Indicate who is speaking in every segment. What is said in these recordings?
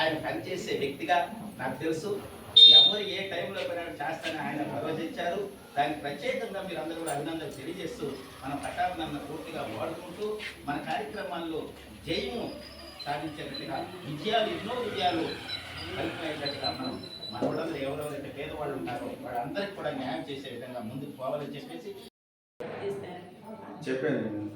Speaker 1: ఆయన పనిచేసే వ్యక్తిగా నాకు తెలుసు. ఎవరు ఏ టైంలో పోయినా చేస్తానని ఆయన ప్రవచించారు దానికి ప్రత్యేకంగా మీరు అందరూ కూడా అభినందనలు తెలియజేస్తూ మన పట్టాభినందన పూర్తిగా వాడుకుంటూ మన కార్యక్రమాల్లో జయము సాధించేటట్టుగా విజయాలు ఎన్నో విజయాలు కలిపినట్టుగా మనం మన వాళ్ళందరూ ఎవరెవరైతే పేదవాళ్ళు ఉంటారో వాళ్ళందరికీ కూడా న్యాయం చేసే విధంగా ముందుకు పోవాలని చెప్పేసి
Speaker 2: చెప్పాను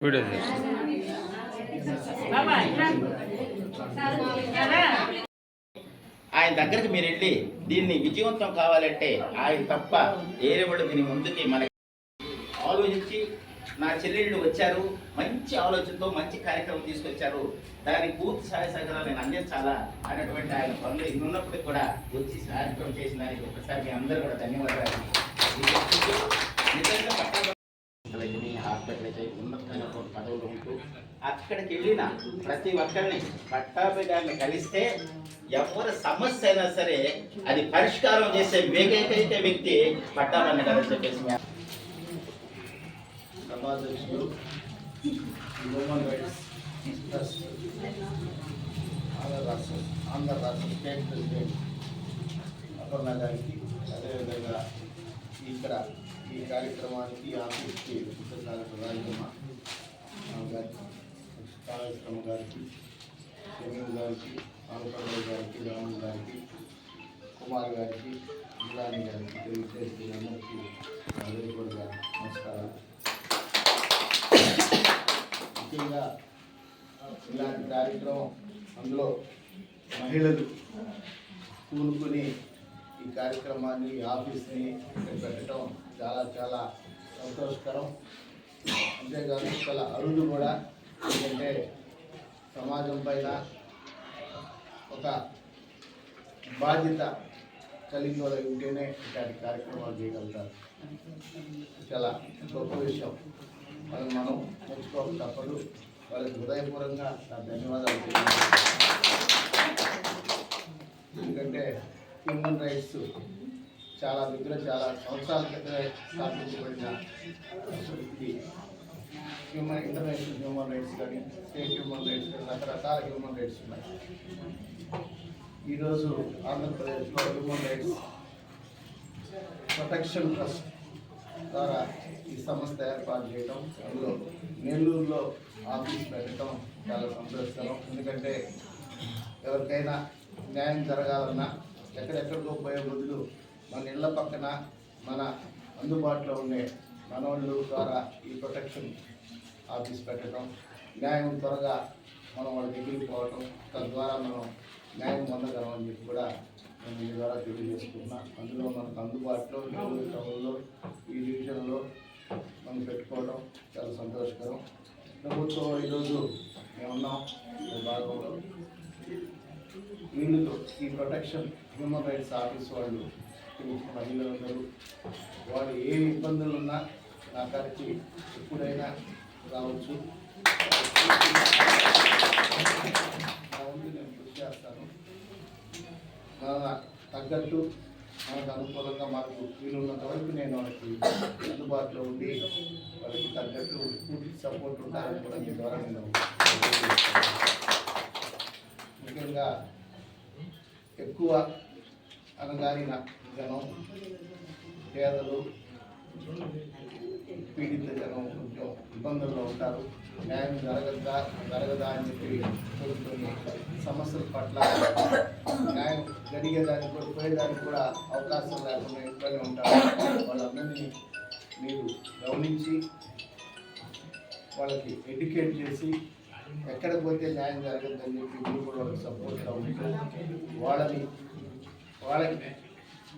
Speaker 3: వీడియో
Speaker 1: ఆయన దగ్గరికి మీరు వెళ్ళి దీన్ని విజయవంతం కావాలంటే ఆయన తప్ప ఏరేవాడు దీని ముందుకి మనకి నా చెల్లెళ్ళు వచ్చారు మంచి ఆలోచనతో మంచి కార్యక్రమం తీసుకొచ్చారు. దాని పూర్తి సహాయ సహకారాలు నేను అందించాలా అనేటువంటి ఆయన పనులు ఇన్నున్నప్పటికీ కూడా వచ్చి కార్యక్రమం చేసిన దానికి ఒకసారి మీ అందరూ కూడా ధన్యవాదాలు. నిజంగా హాస్పిటల్ అయితే ఉన్నతమైనటువంటి పదవులు ఉంటూ అక్కడికి వెళ్ళిన ప్రతి ఒక్కరిని పట్టాభి గారిని కలిస్తే ఎవరి సమస్య అయినా సరే అది పరిష్కారం చేసే ఏకైక వ్యక్తి పట్టాభి గారు చెప్పేసి మీ
Speaker 2: సమాధ్యక్షులు హ్యూమన్ రైట్స్ ట్రస్ట్ ఆంధ్ర రాష్ట్ర ఆంధ్ర రాష్ట్ర స్టేట్ ప్రెసిడెంట్ అపర్ణ గారికి అదేవిధంగా ఇక్కడ ఈ కార్యక్రమానికి ఆఫీస్కి కృష్ణసాగర్ రాజమ్మ గారికి కాళేశ్వరమ్మ గారికి షమీల్ గారికి ఆంధ్రప్రదేశ్ గారికి రాము గారికి కుమార్ గారికి జిల్లాని గారికి తెలియజేసి అందరికీ అందరికీ కూడా నమస్కారాలు. ముఖ్యంగా ఇలాంటి కార్యక్రమం అందులో మహిళలు కూనుకుని ఈ కార్యక్రమాన్ని ఈ ఆఫీస్ని ఇక్కడ పెట్టడం చాలా చాలా సంతోషకరం. అంతేకాదు చాలా అరుదు కూడా ఎందుకంటే సమాజం పైన ఒక బాధ్యత కలిగి వాళ్ళు ఉంటేనే ఇలాంటి కార్యక్రమాలు చేయగలుగుతారు. చాలా గొప్ప విషయం. మనం మనం మెచ్చుకోక తప్పదు. వాళ్ళకి హృదయపూర్వకంగా నా ధన్యవాదాలు ఎందుకంటే హ్యూమన్ రైట్స్ చాలా దగ్గర చాలా సంవత్సరాల క్రితమే స్థాపించబడిన ఇది హ్యూమన్ ఇంటర్నేషనల్ హ్యూమన్ రైట్స్ కానీ స్టేట్ హ్యూమన్ రైట్స్ కానీ రకరకాల హ్యూమన్ రైట్స్ ఉన్నాయి. ఈరోజు ఆంధ్రప్రదేశ్లో హ్యూమన్ రైట్స్ ప్రొటెక్షన్ ట్రస్ట్ ద్వారా ఈ సంస్థ ఏర్పాటు చేయడం అందులో నెల్లూరులో ఆఫీస్ పెట్టడం చాలా సంతోషకరం. ఎందుకంటే ఎవరికైనా న్యాయం జరగాలన్నా ఎక్కడెక్కడికో పోయే బదులు మన ఇళ్ళ పక్కన మన అందుబాటులో ఉండే మనవాళ్ళు ద్వారా ఈ ప్రొటెక్షన్ ఆఫీస్ పెట్టడం న్యాయం త్వరగా మనం వాళ్ళ దగ్గరికి పోవటం తద్వారా మనం న్యాయం పొందగలం అని చెప్పి కూడా నేను మీ ద్వారా తెలియజేసుకుంటున్నా. అందులో మనకు అందుబాటులో నెల్లూరు టౌన్లో ఈ డివిజన్లో మనం పెట్టుకోవడం చాలా సంతోషకరం. ప్రభుత్వం ఈరోజు మేమున్నాం భాగంలో వీళ్ళతో ఈ ప్రొటెక్షన్ హ్యూమన్ రైట్స్ ఆఫీస్ వాళ్ళు మహిళలందరూ వాళ్ళు ఏ ఇబ్బందులు ఉన్నా నా కలిసి ఎప్పుడైనా రావచ్చు నా వంతు నేను కృషి చేస్తాను మన తగ్గట్టు మనకు అనుకూలంగా మాకు వీలున్నంత వరకు నేను వాళ్ళకి అందుబాటులో ఉండి వాళ్ళకి తగ్గట్టు పూర్తి సపోర్ట్ ఉండాలని కూడా మీ ద్వారా నేను ముఖ్యంగా ఎక్కువ అనగారిన జనం పేదలు పీడిత జనం కొంచెం ఇబ్బందుల్లో ఉంటారు. న్యాయం జరగదా జరగదా అని చెప్పి కొన్ని సమస్యల పట్ల న్యాయం జరిగేదానికి కూడా పోయేదానికి కూడా అవకాశం లేకుండా ఇంట్లోనే ఉంటారు. వాళ్ళందరినీ మీరు గమనించి వాళ్ళకి ఎడ్యుకేట్ చేసి ఎక్కడ పోతే న్యాయం జరగదని చెప్పి మీరు కూడా వాళ్ళకి సపోర్ట్గా ఉంటూ వాళ్ళని వాళ్ళకి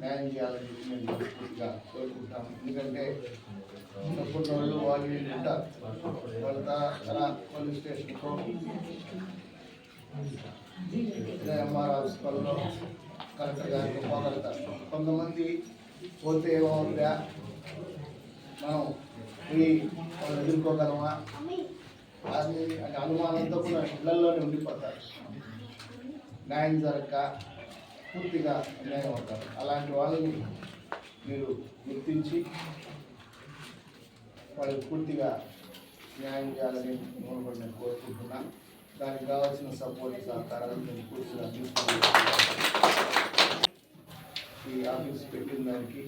Speaker 2: న్యాయం చేయాలని చెప్పి మేము మనస్ఫూర్తిగా కోరుకుంటాను. ఎందుకంటే తప్పుడు వాళ్ళు వాళ్ళు వీళ్ళు ఉంటారు వాళ్ళ పోలీస్ స్టేషన్తో ఎంఆర్ హాస్పిటల్లో కలెక్టర్ గారికి పోగలుగుతారు కొంతమంది పోతే ఏమవుతుందా? మనం ఈ మనం ఎదుర్కోగలమా? అది అంటే అనుమానంతో కూడా ఇళ్ళలోనే ఉండిపోతారు. న్యాయం జరగక పూర్తిగా అన్యాయం అవుతారు. అలాంటి వాళ్ళని మీరు గుర్తించి వాళ్ళకి పూర్తిగా న్యాయం చేయాలని మిమ్మల్ని నేను కోరుకుంటున్నాను దానికి కావాల్సిన సపోర్ట్ సహకారాలు నేను అందిస్తున్నాను ఈ ఆఫీస్ పెట్టిన దానికి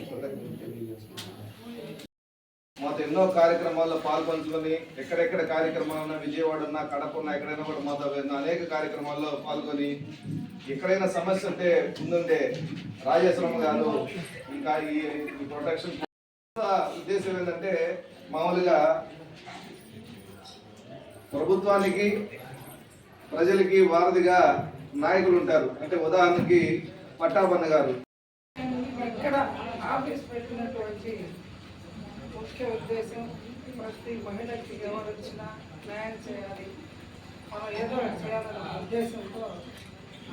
Speaker 2: కృతజ్ఞతలు తెలియజేస్తున్నాను.
Speaker 4: మాతో ఎన్నో కార్యక్రమాల్లో పాల్పంచుకొని ఎక్కడెక్కడ కార్యక్రమాలున్నా విజయవాడ ఉన్నా కడప ఉన్నా ఎక్కడైనా కూడా మాతో ఉన్న అనేక కార్యక్రమాల్లో పాల్గొని ఎక్కడైనా సమస్య ఉంటే ముందుండే రాజేశ్వరమ్మ గారు ఇంకా ఈ ఈ ప్రొటెక్షన్ ఉద్దేశం ఏంటంటే మామూలుగా ప్రభుత్వానికి ప్రజలకి వారధిగా నాయకులు ఉంటారు. అంటే ఉదాహరణకి పట్టాభన్న గారు.
Speaker 5: ఇక్కడ ఆఫీస్ పెట్టినటువంటి ముఖ్య ఉద్దేశం ప్రతి మహిళకి ఎవరు వచ్చినా న్యాయం చేయాలి. మనం ఏదో చేయాలన్న ఉద్దేశంతో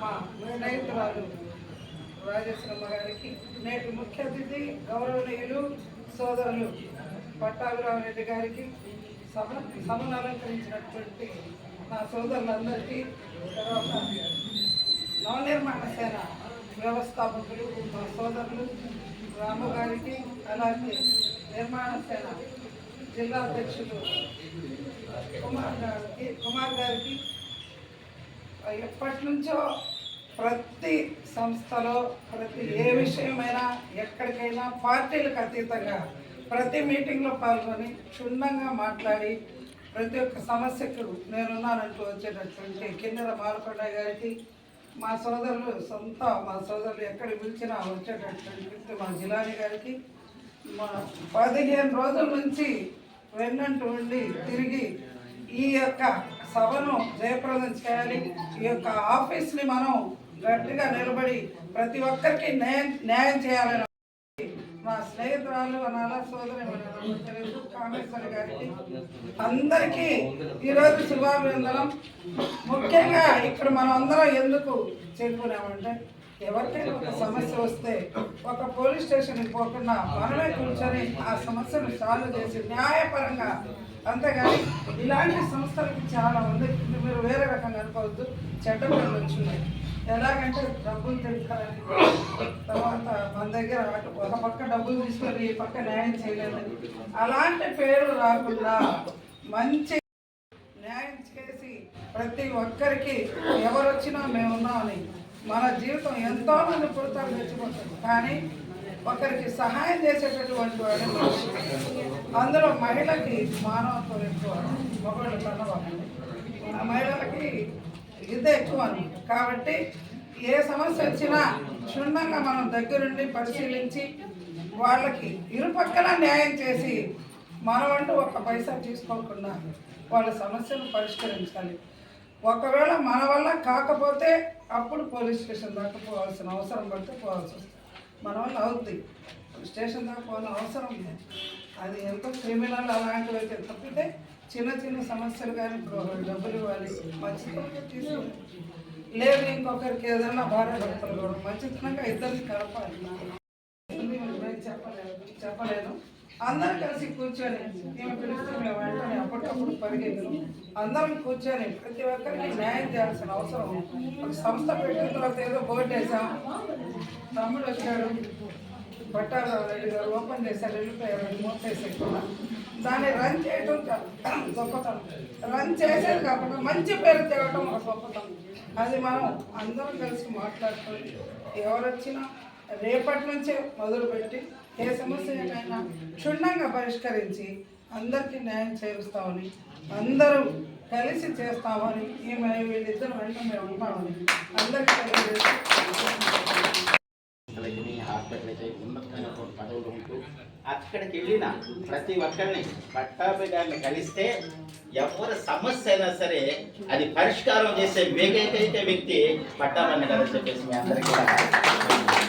Speaker 5: మా స్నేహితురాలు రాజేశ్వరమ్మ గారికి నేటి ముఖ్య అతిథి గౌరవనీయులు సోదరులు పట్టాభిరామరెడ్డి గారికి సభ సభను అలంకరించినటువంటి నా సోదరులందరికీ తర్వాత నవనిర్మాణ సేన వ్యవస్థాపకులు మా సోదరులు రాము గారికి అలాగే నిర్మాణ సేన జిల్లా అధ్యక్షులు కుమార్ గారికి కుమార్ గారికి ఎప్పటి నుంచో ప్రతి సంస్థలో ప్రతి ఏ విషయమైనా ఎక్కడికైనా పార్టీలకు అతీతంగా ప్రతి మీటింగ్లో పాల్గొని క్షుణ్ణంగా మాట్లాడి ప్రతి ఒక్క సమస్యకు నేనున్నానంటూ వచ్చేటటువంటి కిందర మాలకొండ గారికి మా సోదరులు సొంత మా సోదరులు ఎక్కడ పిలిచినా వచ్చేటటువంటి మా జిలాని గారికి మా పదిహేను రోజుల నుంచి వెన్నంటూ ఉండి తిరిగి ఈ యొక్క సభను జయప్రదం చేయాలి. ఈ యొక్క ఆఫీస్ని మనం గట్టిగా నిలబడి ప్రతి ఒక్కరికి న్యాయం న్యాయం చేయాలని మా స్నేహితురాలు అనాల సోదరి తెలుసు కామేశ్వరి గారికి అందరికీ ఈరోజు శుభాభివందనం ముఖ్యంగా ఇక్కడ మనం అందరం ఎందుకు చెప్పుకున్నామంటే ఎవరికైనా ఒక సమస్య వస్తే ఒక పోలీస్ స్టేషన్కి పోకుండా మనమే కూర్చొని ఆ సమస్యను సాల్వ్ చేసి న్యాయపరంగా అంతేగాని ఇలాంటి సంస్థలకి చాలా ఉంది. మీరు వేరే రకంగా అనుకోవద్దు. చెడ్డ పేర్లు ఉన్నాయి ఎలాగంటే డబ్బులు తెలుసుకోవాలని తర్వాత మన దగ్గర ఒక పక్క డబ్బులు తీసుకొని ఈ పక్క న్యాయం చేయలేదని. అలాంటి పేరు రాకుండా మంచి న్యాయం చేసి ప్రతి ఒక్కరికి ఎవరు వచ్చినా మేము ఉన్నామని మన జీవితం ఎంతో మంది పుడతారు తెచ్చిపోతారు. కానీ ఒకరికి సహాయం చేసేటటువంటి వాడు అందులో మహిళకి మానవత్వం ఎక్కువ. ఒకళ్ళు కన్నవాళ్ళు మహిళలకి ఇదే ఎక్కువ కాబట్టి ఏ సమస్య వచ్చినా క్షుణ్ణంగా మనం దగ్గరుండి పరిశీలించి వాళ్ళకి ఇరుపక్కల న్యాయం చేసి మనమంటూ ఒక పైసా తీసుకోకుండా వాళ్ళ సమస్యను పరిష్కరించాలి. ఒకవేళ మన వల్ల కాకపోతే అప్పుడు పోలీస్ స్టేషన్ దాకా పోవాల్సిన అవసరం పడితే పోవాల్సి వస్తుంది. మన వల్ల అవుద్ది. స్టేషన్ దాకా పోవాల్సిన అవసరం లేదు. అది ఎంతో క్రిమినల్ అలాంటివి అయితే తప్పితే చిన్న చిన్న సమస్యలు కానీ డబ్బులు ఇవ్వాలి మంచితనంగా తీసుకోవాలి లేదు ఇంకొకరికి ఏదైనా భార్య భర్తలు కూడా మంచితనంగా ఇద్దరిని కలపాలి. చెప్పలేదు చెప్పలేదు చెప్పలేను. అందరం కలిసి కూర్చొని మేము పిలుస్తున్నాం మేము వెంటనే అప్పటికప్పుడు పరిగెత్తు అందరం కూర్చొని ప్రతి ఒక్కరికి న్యాయం చేయాల్సిన అవసరం ఒక సంస్థ పెట్టిన తర్వాత ఏదో బోర్డు వేసాం తమ్ముడు వచ్చాడు. పట్టారావు రెడ్డి గారు ఓపెన్ చేశారు. వెళ్ళిపోయారు. మూసేసేకుండా దాన్ని రన్ చేయటం గొప్పతనం. రన్ చేసేది కాకుండా మంచి పేరు తేవటం ఒక గొప్పతనం. అది మనం అందరం కలిసి మాట్లాడుకొని ఎవరు వచ్చినా రేపటి నుంచే మొదలుపెట్టి ఏ సమస్యకైనా క్షుణ్ణంగా పరిష్కరించి అందరికీ న్యాయం చేరుస్తామని అందరూ కలిసి చేస్తామని ఈమె వీళ్ళిద్దరు వెంట మేము ఉన్నామని అందరికీ తెలియజేసి
Speaker 1: హాస్పిటల్ అయితే పదవులు ఉంటూ అక్కడికి వెళ్ళిన ప్రతి ఒక్కరిని పట్టాభి కలిస్తే ఎవరి సమస్య అయినా సరే అది పరిష్కారం చేసే ఏకైక వ్యక్తి పట్టాభి గారు చెప్పేసి మీ అందరికీ